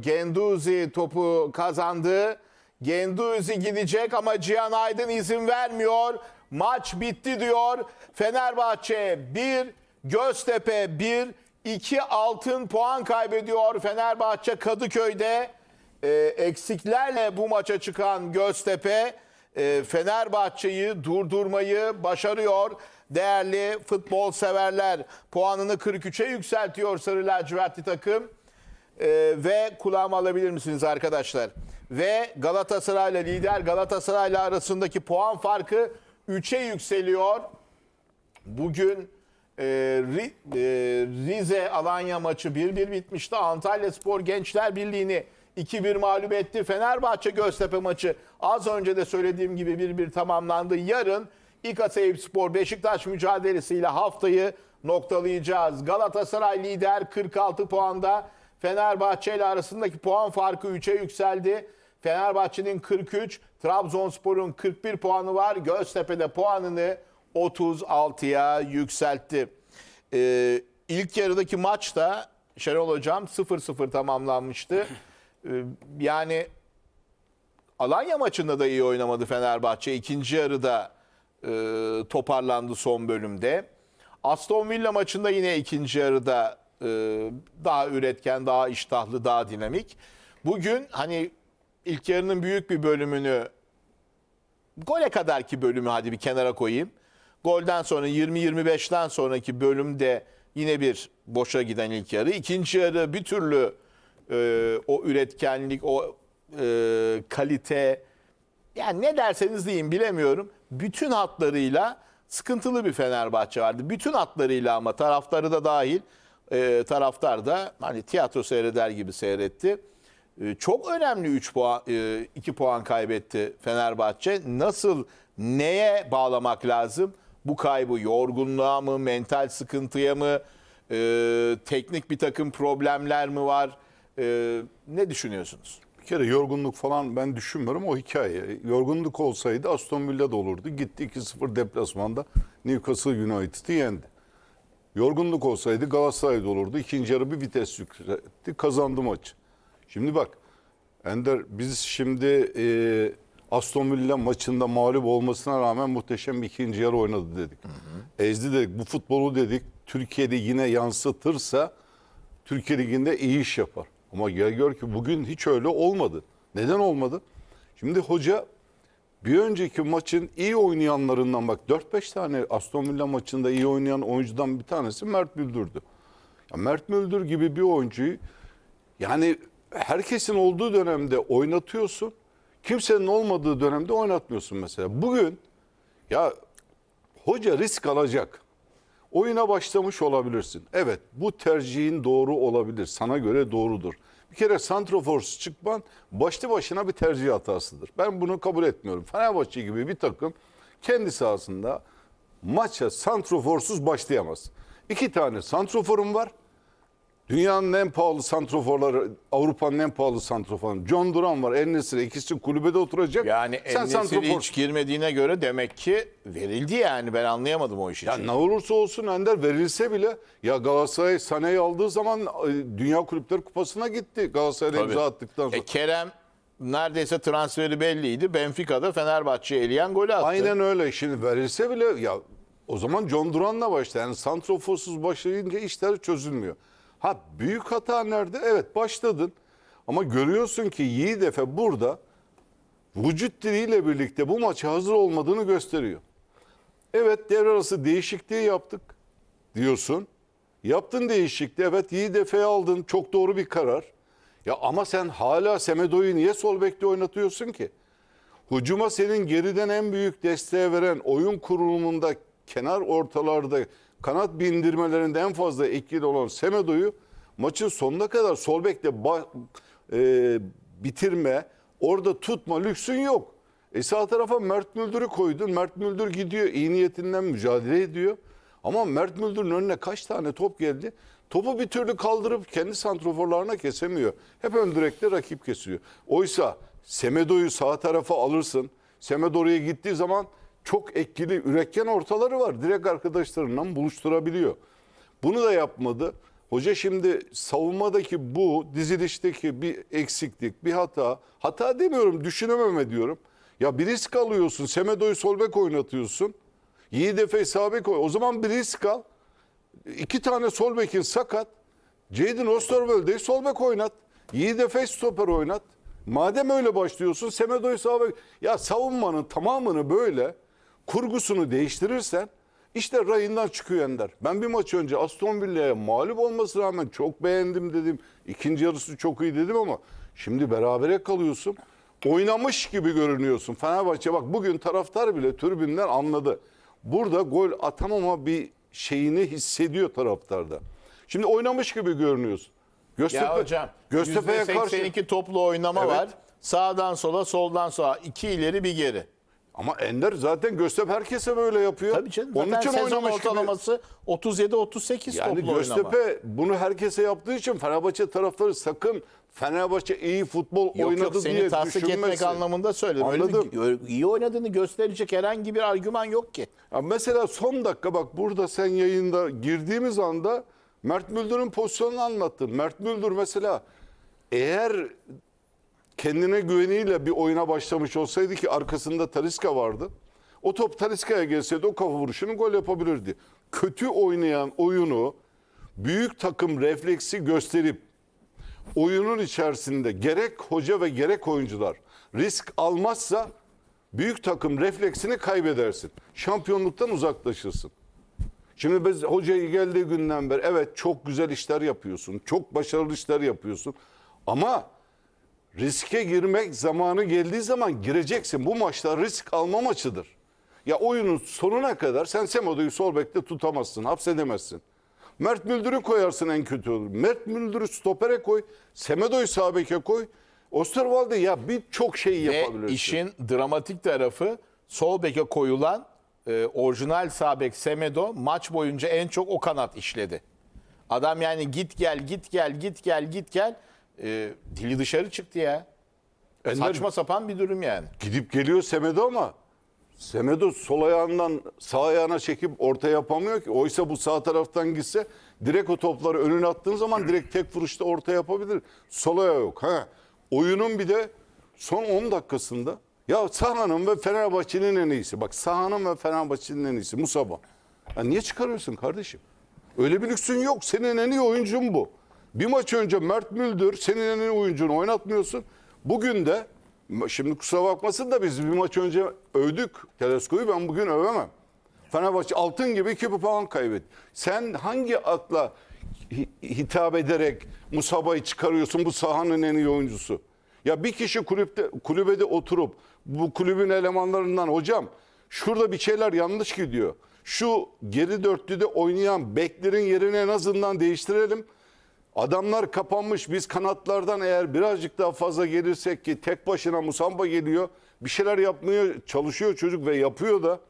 Genduzi topu kazandı. Genduzi gidecek ama Cihan Aydın izin vermiyor. Maç bitti diyor. Fenerbahçe 1, Göztepe 1, 2 altın puan kaybediyor. Fenerbahçe Kadıköy'de e, eksiklerle bu maça çıkan Göztepe e, Fenerbahçe'yi durdurmayı başarıyor. Değerli futbol severler puanını 43'e yükseltiyor Sarı Lacivertli takım. Ee, ve kulağımı alabilir misiniz arkadaşlar? Ve Galatasaray'la lider Galatasaray'la arasındaki puan farkı 3'e yükseliyor. Bugün e, e, Rize Alanya maçı 1-1 bitmişti. Antalya Spor Gençler Birliği'ni 2-1 mağlup etti. Fenerbahçe Göztepe maçı az önce de söylediğim gibi 1-1 tamamlandı. Yarın İKA Spor Beşiktaş mücadelesiyle haftayı noktalayacağız. Galatasaray lider 46 puanda. Fenerbahçe ile arasındaki puan farkı 3'e yükseldi. Fenerbahçe'nin 43, Trabzonspor'un 41 puanı var. Göztepe'de puanını 36'ya yükseltti. Ee, ilk yarıdaki maçta Şenol Hocam 0-0 tamamlanmıştı. Ee, yani Alanya maçında da iyi oynamadı Fenerbahçe. İkinci yarıda e, toparlandı son bölümde. Aston Villa maçında yine ikinci yarıda daha üretken, daha iştahlı, daha dinamik. Bugün hani ilk yarının büyük bir bölümünü gole kadarki bölümü hadi bir kenara koyayım. Golden sonra 20-25'ten sonraki bölümde yine bir boşa giden ilk yarı. İkinci yarı bir türlü e, o üretkenlik, o e, kalite yani ne derseniz deyin bilemiyorum. Bütün hatlarıyla sıkıntılı bir Fenerbahçe vardı. Bütün hatlarıyla ama taraftarı da dahil e, taraftar da hani tiyatro seyreder gibi seyretti. E, çok önemli 3 puan 2 puan kaybetti Fenerbahçe. Nasıl neye bağlamak lazım? Bu kaybı yorgunluğa mı, mental sıkıntıya mı, e, teknik bir takım problemler mi var? E, ne düşünüyorsunuz? Bir kere yorgunluk falan ben düşünmüyorum o hikaye. Yorgunluk olsaydı Aston Villa'da olurdu. Gitti 2-0 deplasmanda Newcastle United'ı yendi. Yorgunluk olsaydı Galatasaray'da olurdu. İkinci yarı bir vites yükseltti. Kazandı maçı. Şimdi bak Ender biz şimdi e, Aston Villa maçında mağlup olmasına rağmen muhteşem bir ikinci yarı oynadı dedik. Ezdi dedik. Bu futbolu dedik. Türkiye'de yine yansıtırsa Türkiye Ligi'nde iyi iş yapar. Ama gel gör ki bugün hiç öyle olmadı. Neden olmadı? Şimdi hoca bir önceki maçın iyi oynayanlarından bak 4-5 tane Aston Villa maçında iyi oynayan oyuncudan bir tanesi Mert Müldür'dü. Ya Mert Müldür gibi bir oyuncuyu yani herkesin olduğu dönemde oynatıyorsun. Kimsenin olmadığı dönemde oynatmıyorsun mesela. Bugün ya hoca risk alacak. Oyuna başlamış olabilirsin. Evet bu tercihin doğru olabilir. Sana göre doğrudur. Bir kere santrofors çıkman başlı başına bir tercih hatasıdır. Ben bunu kabul etmiyorum. Fenerbahçe gibi bir takım kendi sahasında maça santroforsuz başlayamaz. İki tane santroforum var. Dünyanın en pahalı santroforları, Avrupa'nın en pahalı santroforu. John Duran var, En-Nesyri. İkisi kulübede oturacak. Yani Sen En-Nesyri santrofor- hiç girmediğine göre demek ki verildi yani ben anlayamadım o işi. Ya ne olursa olsun Ender verilse bile ya Galatasaray Sané'yi aldığı zaman e, Dünya Kulüpleri Kupası'na gitti. Galatasaray'a imza attıktan sonra. E, Kerem neredeyse transferi belliydi. Benfica'da Fenerbahçe'ye eleyen golü attı. Aynen öyle. Şimdi verilse bile ya o zaman John Duran'la başla. Yani santroforsuz başlayınca işler çözülmüyor. Ha büyük hata nerede? Evet başladın. Ama görüyorsun ki Yiğit Efe burada vücut diliyle birlikte bu maça hazır olmadığını gösteriyor. Evet devre arası değişikliği yaptık diyorsun. Yaptın değişikliği. Evet Yiğit Efe'yi aldın. Çok doğru bir karar. Ya ama sen hala Semedo'yu niye sol bekte oynatıyorsun ki? Hücuma senin geriden en büyük desteği veren oyun kurulumunda kenar ortalarda kanat bindirmelerinde en fazla etkili olan Semedo'yu maçın sonuna kadar sol bekte ba- e, bitirme, orada tutma lüksün yok. E sağ tarafa Mert Müldür'ü koydun. Mert Müldür gidiyor, iyi niyetinden mücadele ediyor. Ama Mert Müldür'ün önüne kaç tane top geldi? Topu bir türlü kaldırıp kendi santroforlarına kesemiyor. Hep ön direkte rakip kesiyor. Oysa Semedo'yu sağ tarafa alırsın. Semedo oraya gittiği zaman çok etkili, üretken ortaları var. Direkt arkadaşlarından buluşturabiliyor. Bunu da yapmadı. Hoca şimdi savunmadaki bu dizilişteki bir eksiklik, bir hata. Hata demiyorum, düşünememe diyorum. Ya bir risk alıyorsun. Semedo'yu sol bek oynatıyorsun. Yiğit Efe'yi sağ bek O zaman bir risk al. İki tane sol bekin sakat. Jadon Osterwolde'yi sol bek oynat. Yiğit Efe stoper oynat. Madem öyle başlıyorsun Semedo'yu sağ. Ya savunmanın tamamını böyle kurgusunu değiştirirsen işte rayından çıkıyor Ender. Ben bir maç önce Aston Villa'ya mağlup olmasına rağmen çok beğendim dedim. İkinci yarısı çok iyi dedim ama şimdi berabere kalıyorsun. Oynamış gibi görünüyorsun. Fenerbahçe bak bugün taraftar bile tribünden anladı. Burada gol atamama bir şeyini hissediyor taraftarda. Şimdi oynamış gibi görünüyorsun. Göztepe, Ya hocam Göztepe'ye karşı %82 toplu oynama Evet. var. Sağdan sola, soldan sağa. iki ileri bir geri. Ama Ender zaten Göztepe herkese böyle yapıyor. Tabii canım. Onun için sezon oynamış gibi. ortalaması 37-38 Yani toplu oynama. Göztepe bunu herkese yaptığı için Fenerbahçe taraftarı sakın Fenerbahçe iyi futbol Yok oynadı yok seni diye tasdik etmek düşünmesin. anlamında söyledim. Öyle Anladım. bir- öyle iyi oynadığını gösterecek herhangi bir argüman yok ki. Ya mesela son dakika bak burada sen yayında girdiğimiz anda Mert Müldür'ün pozisyonunu anlattın. Mert Müldür mesela eğer kendine güveniyle bir oyuna başlamış olsaydı ki arkasında Taliska vardı. O top Taliska'ya gelseydi o kafa vuruşunu gol yapabilirdi. Kötü oynayan oyunu büyük takım refleksi gösterip oyunun içerisinde gerek hoca ve gerek oyuncular risk almazsa büyük takım refleksini kaybedersin. Şampiyonluktan uzaklaşırsın. Şimdi biz hocayı geldiği günden beri evet çok güzel işler yapıyorsun. Çok başarılı işler yapıyorsun. Ama riske girmek zamanı geldiği zaman gireceksin. Bu maçlar risk alma maçıdır. Ya oyunun sonuna kadar sen Semedo'yu sol bekte tutamazsın, hapsedemezsin. Mert Müldür'ü koyarsın en kötü olur. Mert Müldür'ü stopere koy, Semedo'yu sağ beke koy. Osterwalde ya birçok şeyi Ve yapabilirsin. işin dramatik tarafı sol beke koyulan e, orijinal sağ bek Semedo maç boyunca en çok o kanat işledi. Adam yani git gel git gel git gel git gel e, dili dışarı çıktı ya. Ender- Saçma sapan bir durum yani. Gidip geliyor Semedo ama Semedo sol ayağından sağ ayağına çekip orta yapamıyor ki. Oysa bu sağ taraftan gitse direkt o topları önüne attığın zaman direkt tek vuruşta orta yapabilir. Sol ayağı yok. Ha. Oyunun bir de son 10 dakikasında ya Saha'nın ve Fenerbahçe'nin en iyisi. Bak Saha'nın ve Fenerbahçe'nin en iyisi Musaba. Ya niye çıkarıyorsun kardeşim? Öyle bir lüksün yok. Senin en iyi oyuncun bu. Bir maç önce Mert Müldür senin en iyi oyuncunu oynatmıyorsun. Bugün de şimdi kusura bakmasın da biz bir maç önce övdük Telesko'yu ben bugün övemem. Fenerbahçe altın gibi iki puan kaybetti. Sen hangi akla hi- hitap ederek Musaba'yı çıkarıyorsun bu sahanın en iyi oyuncusu? Ya bir kişi kulüpte kulübede oturup bu kulübün elemanlarından hocam şurada bir şeyler yanlış gidiyor. Şu geri dörtlüde oynayan beklerin yerini en azından değiştirelim. Adamlar kapanmış. Biz kanatlardan eğer birazcık daha fazla gelirsek ki tek başına Musamba geliyor. Bir şeyler yapmaya çalışıyor çocuk ve yapıyor da.